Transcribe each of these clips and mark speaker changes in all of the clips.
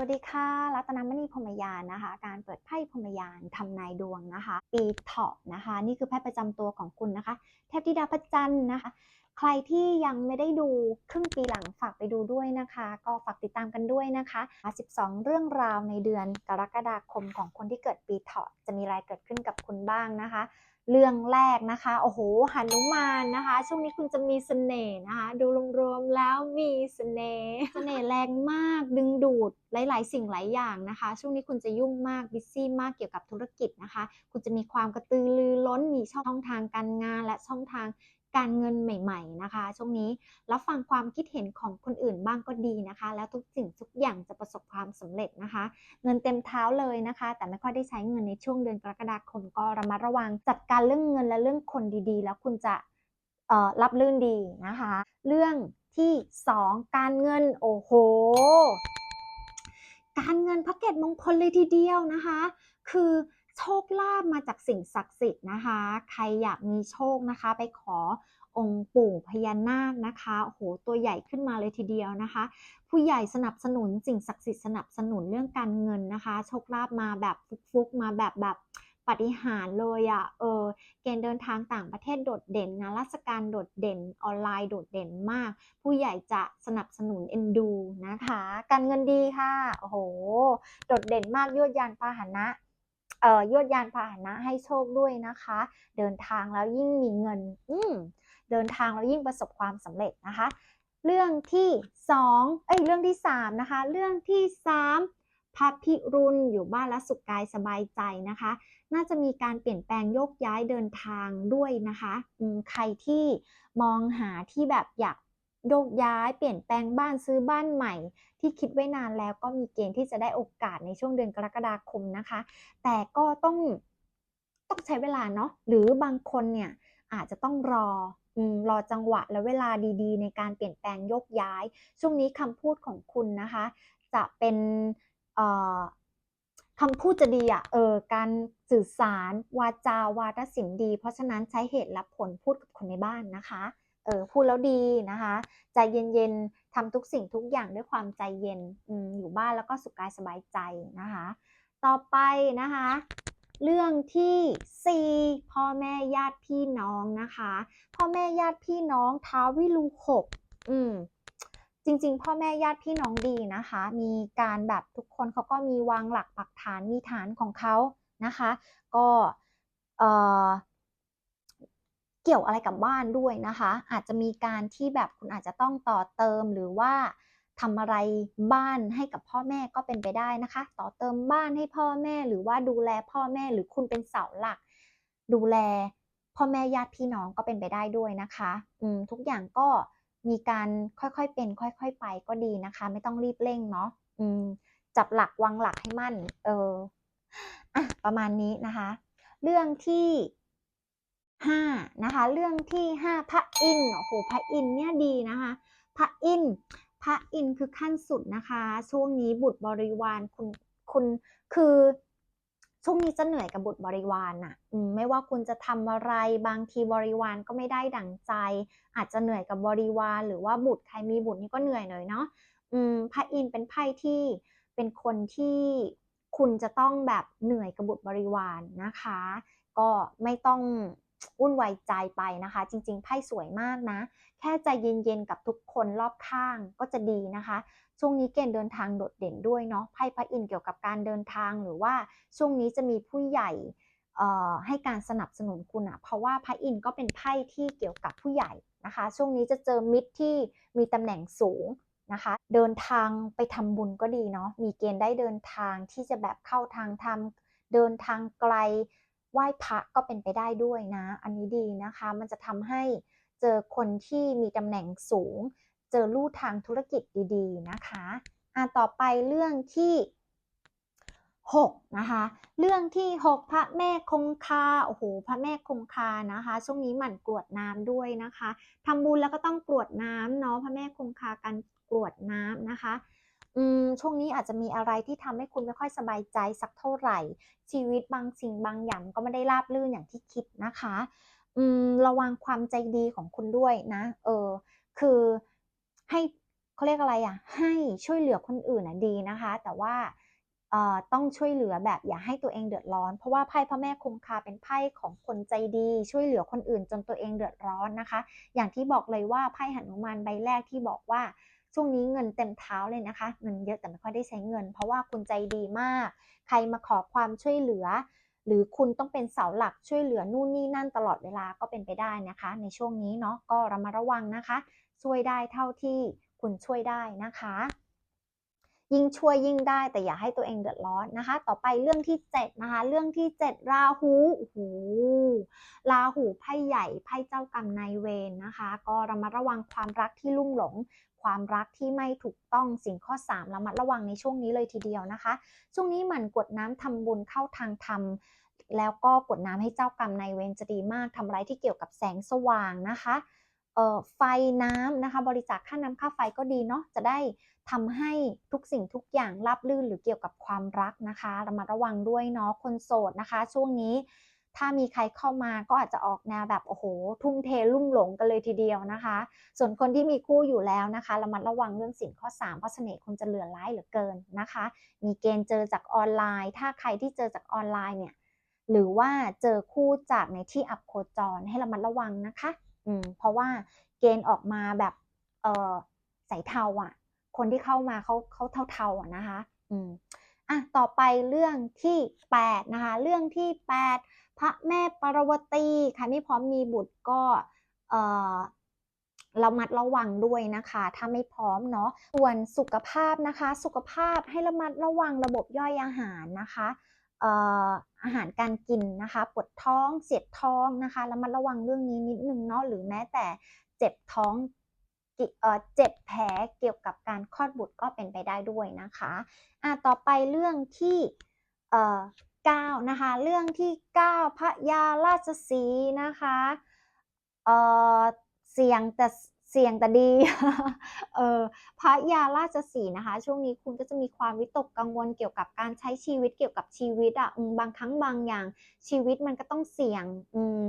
Speaker 1: วัสดีค่ะ รัตนมณีพรมยานนะคะ การเปิดไพ่พรมยานทำนายดวงนะคะ ปีเถาะนะคะ นี่คือไพ่ประจำตัวของคุณนะคะ เทพธิดาพระจันทร์นะคะ ใครที่ยังไม่ได้ดูครึ่งปีหลังฝากไปดูด้วยนะคะ ก็ฝากติดตามกันด้วยนะคะ 12 เรื่องราวในเดือนกรกฎาคมของคนที่เกิดปีเถาะจะมีอะไรเกิดขึ้นกับคุณบ้างนะคะ เรื่องแรกนะคะ โอ้โหหนุมานนะคะ ช่วงนี้คุณจะมีเสน่ห์นะคะ ดูรวมๆแล้วมีเสน่ห์เสน่ห์แรงมากดึงดูดหลาย ๆ สิ่งหลายอย่างนะคะ ช่วงนี้คุณจะยุ่งมากบิซี่มากเกี่ยวกับธุรกิจนะคะ คุณจะมีความกระตือรือร้นมีช่องทางการงานและช่องทาง การเงินใหม่ๆนะคะ ช่วงนี้รับฟังความคิดเห็นของคนอื่นบ้างก็ดีนะคะ แล้วทุกสิ่งทุกอย่างจะประสบความสำเร็จนะคะ เงินเต็มเท้าเลยนะคะ แต่ไม่ค่อยได้ใช้เงินในช่วงเดือนกรกฎาคมก็ระมัดระวัง จัดการเรื่องเงินและเรื่องคนดีๆ แล้วคุณจะรับลื่นดีนะคะ เรื่องที่ 2 การเงินโอ้โหการเงินพระเกตมงคลเลยทีเดียวนะคะ คือ โชคลาภมาจากสิ่งศักดิ์สิทธิ์นะคะ ใครอยากมีโชคนะคะ ไปขอองค์ปู่พญานาคนะคะโอ้โหตัวใหญ่ขึ้นมาเลยทีเดียวนะคะ ผู้ใหญ่สนับสนุนสิ่งศักดิ์สิทธิ์สนับสนุนเรื่องการเงินนะคะ โชคลาภมาแบบฟุกๆมาแบบแบบปฏิหารเลยอะ่ะ เออ เกณฑ์เดินทางต่างประเทศโดดเด่น งานราชการโดดเด่น ออนไลน์โดดเด่นมาก ผู้ใหญ่จะสนับสนุนเอ็นดูนะคะ การเงินดีค่ะ โอ้โห โดดเด่นมากยวดยานพาหนะ ยวดยานพาหนะให้โชคด้วยนะคะ เดินทางแล้วยิ่งมีเงิน อืเดินทางแล้วยิ่งประสบความสำเร็จนะคะ เรื่องที่สองเอ้ยเรื่องที่สามนะคะ เรื่องที่สามพระพิรุณอยู่บ้านและสุขกายสบายใจนะคะ น่าจะมีการเปลี่ยนแปลงโยกย้ายเดินทางด้วยนะคะ ใครที่มองหาที่แบบอยาก โยกย้ายเปลี่ยนแปลงบ้านซื้อบ้านใหม่ ที่คิดไว้นานแล้วก็มีเกณฑ์ที่จะได้โอกาสในช่วงเดือนกรกฎาคมนะคะ แต่ก็ต้องต้องใช้เวลาเนาะหรือบางคนเนี่ยอาจจะต้องรออรอจังหวะและเวลาดีๆ ในการเปลี่ยนแปลงโยกย้าย ช่วงนี้คำพูดของคุณนะคะ จะเป็นคำพูดจะดีอะเออการสื่อสารวาจาวาทศิลป์ดี เพราะฉะนั้นใช้เหตุและผลพูดกับคนในบ้านนะคะ เออพูดแล้วดีนะคะ ใจเย็นๆทำทุกสิ่งทุกอย่างด้วยความใจเย็นอมอยู่บ้านแล้วก็สุขกายสบายใจนะคะ ต่อไปนะคะ เรื่องที่ 4 พ่อแม่ญาติพี่น้องนะคะ พ่อแม่ญาติพี่น้องท้าวิรูหกอืมจริงๆ พ่อแม่ญาติพี่น้องดีนะคะ มีการแบบทุกคนเขาก็มีวางหลักปักฐานมีฐานของเขานะคะ ก็เอ่อ เกี่ยวอะไรกับบ้านด้วยนะคะ อาจจะมีการที่แบบคุณอาจจะต้องต่อเติมหรือว่าทำอะไรบ้านให้กับพ่อแม่ก็เป็นไปได้นะคะ ต่อเติมบ้านให้พ่อแม่หรือว่าดูแลพ่อแม่หรือคุณเป็นเสาหลัก ดูแลพ่อแม่ญาติพี่น้องก็เป็นไปได้ด้วยนะคะอืมทุกอย่างก็มีการค่อยๆเป็น ค่อยๆไปก็ดีนะคะ ไม่ต้องรีบเร่งเนาะอืมจับหลักวางหลักให้มั่น เอออะประมาณนี้นะคะ เรื่องที่ ห้านะคะ เรื่องที่ห้าพระอินทร์โอ้โหพระอินทร์เนี่ยดีนะคะ พระอินทร์พระอินทร์คือขั้นสุดนะคะ ช่วงนี้บุตรบริวารคุณคุณคือช่วงนี้จะเหนื่อยกับบุตรบริวารน่ะไม่ว่าคุณจะทำอะไรบางทีบริวารก็ไม่ได้ดั่งใจ อาจจะเหนื่อยกับบริวาร หรือว่าบุตรใครมีบุตรนี่ก็เหนื่อยหน่อยเนาะอืมพระอินเป็นไพ่ที่เป็นคนที่คุณจะต้องแบบเหนื่อยกับบุตรบริวารนะคะ ก็ไม่ต้อง วุ่นวายใจไปนะคะ จริง ๆ ไพ่สวยมากนะ แค่ใจเย็นๆกับทุกคนรอบข้างก็จะดีนะคะ ช่วงนี้เกณฑ์เดินทางโดดเด่นด้วยเนาะไพ่พระอินเกี่ยวกับการเดินทางหรือว่าช่วงนี้จะมีผู้ใหญ่ให้การสนับสนุนคุณอะเพราะว่าพระอินก็เป็นไพ่ที่เกี่ยวกับผู้ใหญ่นะคะ ช่วงนี้จะเจอมิตรที่มีตำแหน่งสูงนะคะ เดินทางไปทำบุญก็ดีเนาะมีเกณฑ์ได้เดินทางที่จะแบบเข้าทางธรรมเดินทางไกล ไหว้พระก็เป็นไปได้ด้วยนะ อันนี้ดีนะคะ มันจะทำให้เจอคนที่มีตำแหน่งสูง เจอลู่ทางธุรกิจดีๆนะคะอะต่อไปเรื่องที่ 6 นะคะ เรื่องที่ 6 พระแม่คงคาโอ้โหพระแม่คงคานะคะ ช่วงนี้หมั่นกรวดน้ำด้วยนะคะทำบุญแล้วก็ต้องกรวดน้ำเนาะพระแม่คงคาการกรวดน้ำนะคะ ช่วงนี้อาจจะมีอะไรที่ทำให้คุณไม่ค่อยสบายใจสักเท่าไหร่ ชีวิตบางสิ่งบางอย่างก็ไม่ได้ราบรื่นอย่างที่คิดนะคะอระวังความใจดีของคุณด้วยนะ เออ คือให้เขาเรียกอะไรอะให้ช่วยเหลือคนอื่นน่ะดีนะคะ แต่ว่าต้องช่วยเหลือแบบอย่าให้ตัวเองเดือดร้อน เพราะว่าไพ่พระแม่คงคาเป็นไพ่ของคนใจดี ช่วยเหลือคนอื่นจนตัวเองเดือดร้อนนะคะ อย่างที่บอกเลยว่าไพ่หนุมานใบแรกที่บอกว่า ช่วงนี้เงินเต็มเท้าเลยนะคะ เงินเยอะแต่ไม่ค่อยได้ใช้เงิน เพราะว่าคุณใจดีมาก ใครมาขอความช่วยเหลือ หรือคุณต้องเป็นเสาหลักช่วยเหลือนู่นนี่นั่นตลอดเวลาก็เป็นไปได้นะคะ ในช่วงนี้เนาะก็ระมัดระวังนะคะ ช่วยได้เท่าที่คุณช่วยได้นะคะ ยิ่งช่วยยิ่งได้แต่อย่าให้ตัวเองเดือดร้อนนะคะ ต่อไปเรื่องที่ 7 นะคะ เรื่องที่ 7 ราหูโอ้โหราหูไพ่ใหญ่ไพ่เจ้ากรรมนายเวรนะคะ ก็ระมัดระวังความรักที่ลุ่มหลง ความรักที่ไม่ถูกต้องสิ่งข้อ 3 ระมัดระวังในช่วงนี้เลยทีเดียวนะคะ ช่วงนี้หมั่นกดน้ำทำบุญเข้าทางธรรมแล้วก็กดน้ำให้เจ้ากรรมนายเวรจะดีมากทำอะไรที่เกี่ยวกับแสงสว่างนะคะเอ่อไฟน้ำนะคะ บริจาคค่าน้ำค่าไฟก็ดีเนาะจะได้ ทำให้ทุกสิ่งทุกอย่างราบรื่นหรือเกี่ยวกับความรักนะคะระมัดระวังด้วยเนาะคนโสดนะคะ ช่วงนี้ถ้ามีใครเข้ามาก็อาจจะออกแนวแบบโอ้โห ทุ่มเทลุ่มหลงกันเลยทีเดียวนะคะ ส่วนคนที่มีคู่อยู่แล้วนะคะระมัดระวังเรื่องสินข้อ 3 เพราะเสน่ห์คุณจะเหลือร้ายเหลือเกินนะคะ มีเกณฑ์เจอจากออนไลน์ ถ้าใครที่เจอจากออนไลน์เนี่ยหรือว่าเจอคู่จากในที่อับโคจรให้ระมัดระวังนะคะอืมเพราะว่าเกณฑ์ออกมาแบบเออใสเทาอะ คนที่เข้ามาเขาเขาเทาๆนะคะ อืมอะต่อไปเรื่องที่8นะคะ เรื่องที่ 8 พระแม่ปรวตีใครไม่พร้อมมีบุตรก็เออระมัดระวังด้วยนะคะ ถ้าไม่พร้อมเนาะส่วนสุขภาพนะคะ สุขภาพให้ระมัดระวังระบบย่อยอาหารนะคะเอ่ออาหารการกินนะคะปวดท้องเสียดท้องนะคะระมัดระวังเรื่องนี้นิดนึงเนาะหรือแม้แต่เจ็บท้อง เจ็บแผลเกี่ยวกับการคลอดบุตรก็เป็นไปได้ด้วยนะคะอะต่อไปเรื่องที่เอ่อ9นะคะเรื่องที่ 9 พระยาราชสีนะคะเเสียงแต่เสียงแต่ดีเออพระยาราชสีนะคะ ช่วงนี้คุณก็จะมีความวิตกกังวลเกี่ยวกับการใช้ชีวิตเกี่ยวกับชีวิตอะบางครั้งบางอย่างชีวิตมันก็ต้องเสี่ยงอืม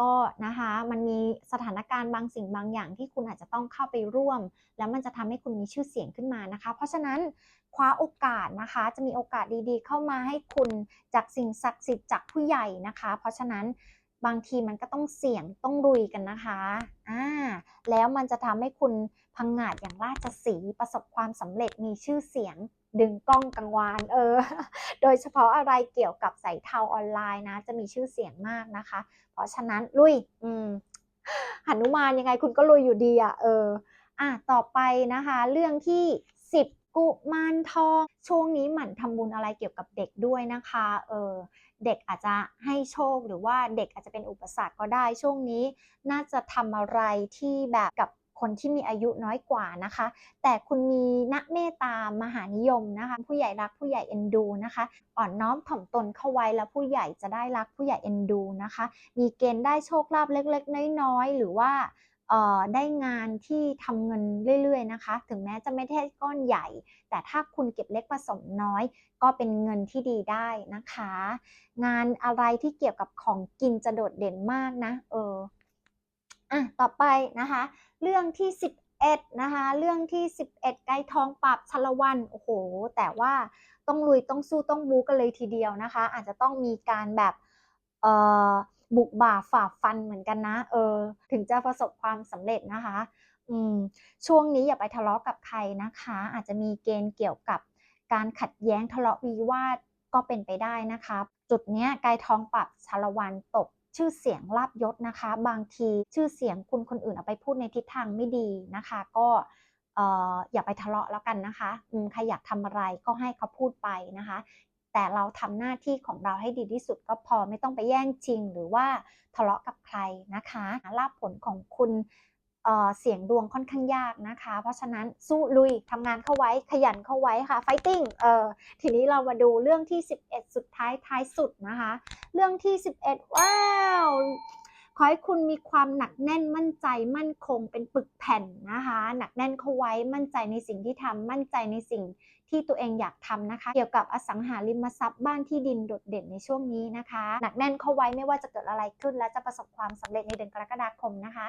Speaker 1: ก็นะคะมันมีสถานการณ์บางสิ่งบางอย่างที่คุณอาจจะต้องเข้าไปร่วม แล้วมันจะทำให้คุณมีชื่อเสียงขึ้นมานะคะ เพราะฉะนั้นคว้าโอกาสนะคะ จะมีโอกาสดีๆ เข้ามาให้คุณจากสิ่งศักดิ์สิทธิ์จากผู้ใหญ่นะคะ เพราะฉะนั้นบางทีมันก็ต้องเสี่ยงต้องลุยกันนะคะอ่าแล้วมันจะทำให้คุณพังงาดอย่างราชสีประสบความสำเร็จมีชื่อเสียง ดึงกล้องกังวานเออ โดยเฉพาะอะไรเกี่ยวกับสายเทาออนไลน์นะ จะมีชื่อเสียงมากนะคะ เพราะฉะนั้นลุย อืมหนุมานยังไงคุณก็ลุยอยู่ดีอะเออ อะต่อไปนะคะ เรื่องที่ 10 กุมารทอง ช่วงนี้หมั่นทำบุญอะไรเกี่ยวกับเด็กด้วยนะคะ เออเด็กอาจจะให้โชคหรือว่าเด็กอาจจะเป็นอุปสรรคก็ได้ช่วงนี้ น่าจะทำอะไรที่แบบกับ คนที่มีอายุน้อยกว่านะคะ แต่คุณมีนักเมตตามหานิยมนะคะ ผู้ใหญ่รักผู้ใหญ่เอ็นดูนะคะ อ่อนน้อมถ่อมตนเข้าไว้แล้วผู้ใหญ่จะได้รักผู้ใหญ่เอ็นดูนะคะ มีเกณฑ์ได้โชคลาภเล็กๆ น้อยๆ หรือว่าเอ่อได้งานที่ทำเงินเรื่อยๆนะคะ ถึงแม้จะไม่ได้ก้อนใหญ่ แต่ถ้าคุณเก็บเล็กผสมน้อย ก็เป็นเงินที่ดีได้นะคะ งานอะไรที่เกี่ยวกับของกินจะโดดเด่นมากนะ เออ อะต่อไปนะคะ เรื่องที่ 11นะคะ เรื่องที่ 11 ไก่ทองปราบชละวันโอ้โห แต่ว่าต้องลุยต้องสู้ต้องบู๊กันเลยทีเดียวนะคะ อาจจะต้องมีการแบบเอ่อบุกบ่าฝ่าฟันเหมือนกันนะ เออ ถึงจะประสบความสำเร็จนะคะ อืม ช่วงนี้อย่าไปทะเลาะกับใครนะคะ อาจจะมีเกณฑ์เกี่ยวกับการขัดแย้งทะเลาะวิวาทก็เป็นไปได้นะคะ จุดนี้ไกายทองปรับชาละวันตก ชื่อเสียงลาบยศนะคะ บางทีชื่อเสียงคุณคนอื่นเอาไปพูดในทิศทางไม่ดีนะคะ ก็เอ่ออย่าไปทะเลาะแล้วกันนะคะใครอยากทำอะไรก็ให้เขาพูดไปนะคะ แต่เราทำหน้าที่ของเราให้ดีที่สุดก็พอไม่ต้องไปแย่งชิงหรือว่าทะเลาะกับใครนะคะลาบผลของคุณ เสียงดวงค่อนข้างยากนะคะ เพราะฉะนั้นสู้ลุยทำงานเข้าไว้ขยันเข้าไว้ค่ะ fighting เออทีนี้เรามาดูเรื่องที่ 11 สุดท้ายท้ายสุดนะคะ เรื่องที่ 11 ว้าวขอให้คุณมีความหนักแน่นมั่นใจมั่นคงเป็นปึกแผ่นนะคะ หนักแน่นเข้าไว้มั่นใจในสิ่งที่ทำมั่นใจในสิ่งที่ตัวเองอยากทำนะคะ เกี่ยวกับอสังหาริมทรัพย์บ้านที่ดินโดดเด่นในช่วงนี้นะคะ หนักแน่นเข้าไว้ไม่ว่าจะเกิดอะไรขึ้น และจะประสบความสำเร็จในเดือนกรกฎาคมนะคะ